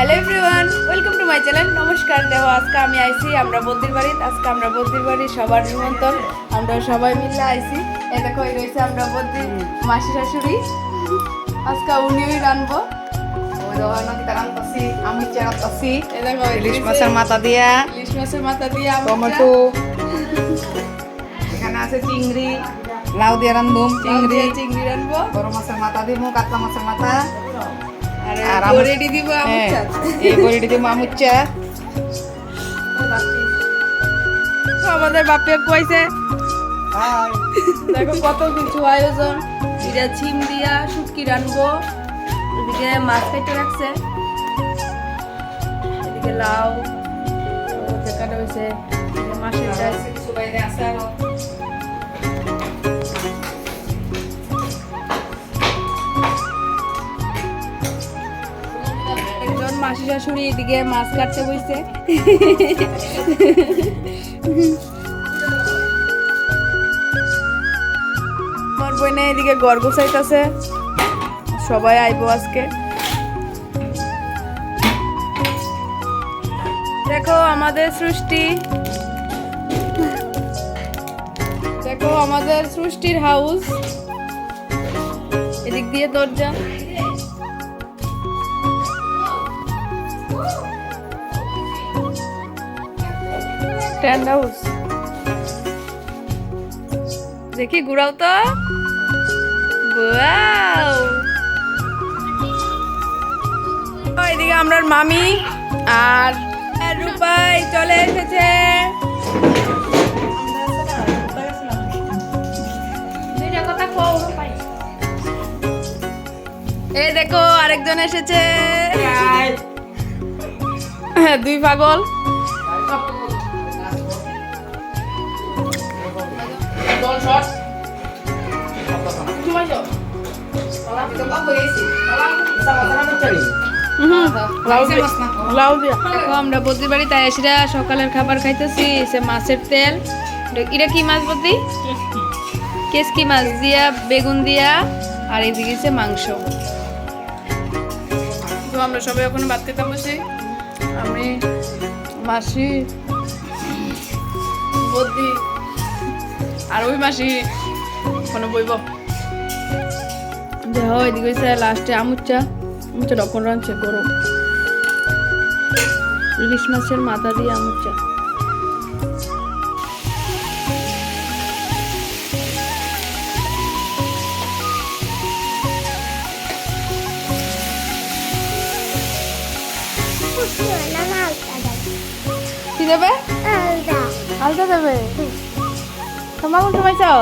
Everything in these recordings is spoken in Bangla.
Hello everyone welcome to my channel নমস্কার দেখো আজকে আমি আইছি আমরা বদ্রির বাড়িতে। আজকে আমরা বদ্রির বাড়ি সবার নিমন্ত্রণ। আমরা সবাই মিলে আইছি। এ দেখো এই রয়েছে আমরা বদ্রি মাসি শাশুড়ি। আজকে উনিই রানবো ইলিশ মাছের মাথা দিয়া। ইলিশ মাছের মাথা দিয়ে টমেটো। এখানে আছে চিংড়ি। লাউ দিয়ে রান্ধুম চিংড়ি। চিংড়ি রানবো বড় মাছের মাথা দিব কাতলা মাছের মাথা। আর রেডি দিব আমার হ্যাঁ, এই বড়িটি দিব আমুচ্চা আমাদের বাপে কইছে দেখো কত কিছু আয়োজন। এটা ছিম দিয়া শুটকি রানবো এদিকে মাছ কেটে রাখছে। এদিকে লাউ যেখানে হয়েছে মাছের শাশুড়ি এদিকে মাছ কাটতে বইছে। আমার বইনে এদিকে গড় গোছাইতেছে সবাই আইবো আজকে। দেখো আমাদের সৃষ্টি। দেখো আমাদের সৃষ্টির হাউস এদিক দিয়ে দরজা। টেন্ট হাউস দেখি ঘুরাও তো। এদিকে আমরা মামি আর রূপাই চলে এসেছে। এই দেখো আরেকজন এসেছে। হ্যাঁ দুই পাগল। আমরা বদ্রি বাড়িতে এসে সকালের খাবার খাইতেছি সে মাছের তেল এটা- কি মাছ বদ্রি কেসকি মাছ দিয়া। বেগুন দিয়া আর এদিকে মাংস তো আমরা সবাই ওখানে ভাত খেতে বসি আমি মাসি বদ্রি আর ওই মাসি ওখানে বইব দেহ এদিকে হচ্ছে লাস্টে আমুচ্চা আমুচ্চা ডকন রাঁধছে গরম ইলিশ মাছের মাথা দিয়ে আমুচ্চা কি দেবে? আলদা দেবে? তোমার কোন সময় চাও?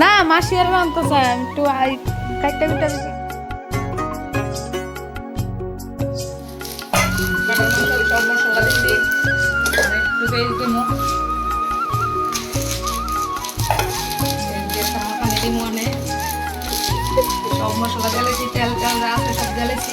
না, মাসি আর আনতে চাই একটু কাইটা কুটা দিচ্ছি সব মশলা জ্বালেছি তেল যা আছে সব জ্বালেছি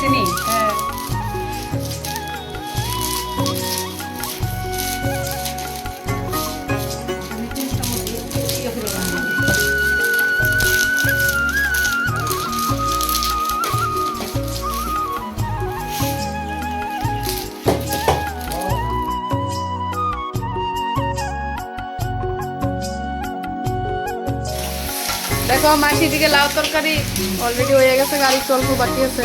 sini. Eh. দেখো মাসি দিকে লাউ তরকারি অলরেডি হয়ে গেছে গাড়ি অল্প বাকি আছে।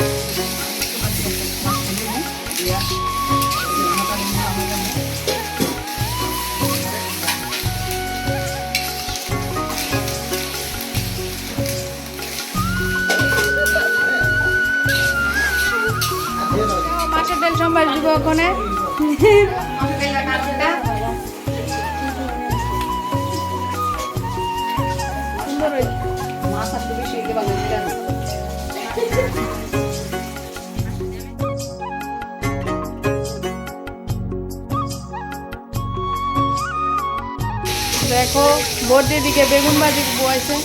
মাছের তেল সম্ভার দিব ওখানে। দেখো বর্দির দিকে বেগুন ভাজি বয়েছে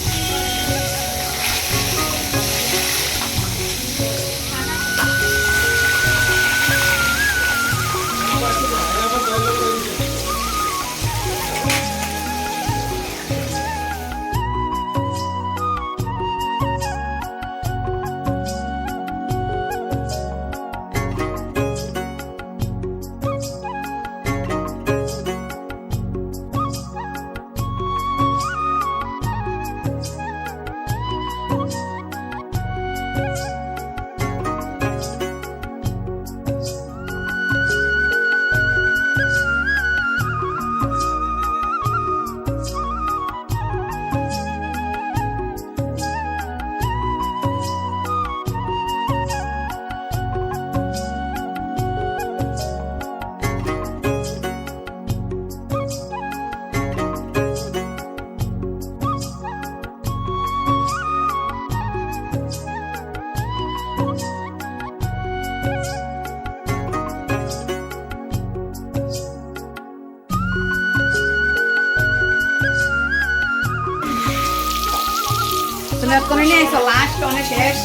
নিয়ে last অনেক শেষ।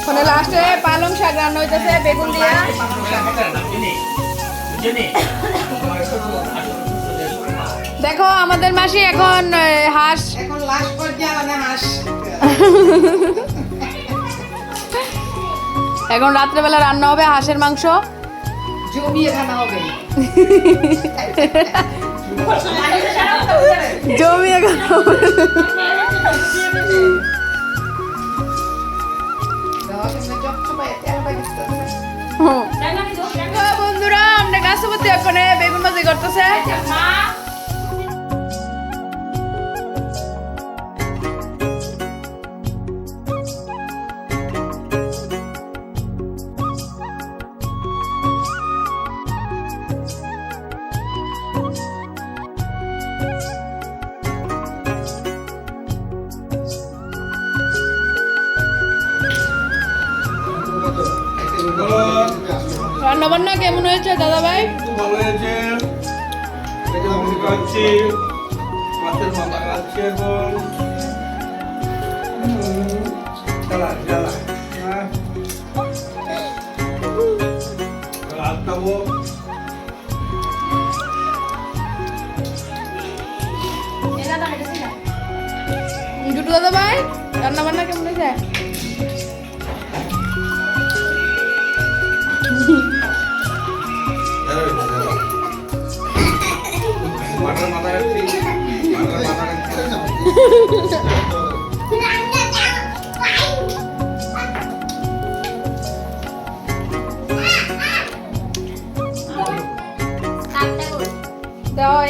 ওখানে লাস্টে পালং শাক রান্না হইতেছে বেগুন দিয়ে দেখো আমাদের মাসি এখন হাঁস এখন last পর্যায়ে মানে হাঁস। এখন রাত্রেবেলা রান্না হবে হাঁসের মাংস জমিয়ে খানা হবে। জমি এখন দাও, রান্না বান্না কেমন হয়েছে দাদা ভাই ভালো হয়েছে। খাচ্ছি মাছের মাথা খাচ্ছি এখন। জ্বালা জ্বালা হ্যাঁ। খাব। জুটু দাদা ভাই রান্না বান্না কেমন হয়েছে?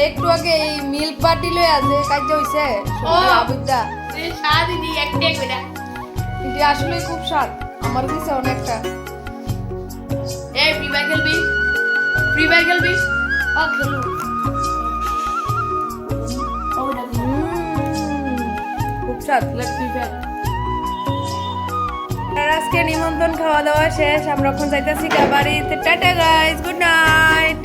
একটু আগে এই মিল্ক বাটি লয়ে আছে কাজ হইছে। আবুদা। একটাই করে এটি আসলে খুব স্বাদ আমার দিছে অনেকটা। ফায়ার খেলবি ফ্রি ব্যাগ খেলবি ও খেলু আজকে নিমন্ত্রণ খাওয়া দাওয়া শেষ। আমরা এখন যাইতেছি বাড়িতে টাটা গাইজ গুড নাইট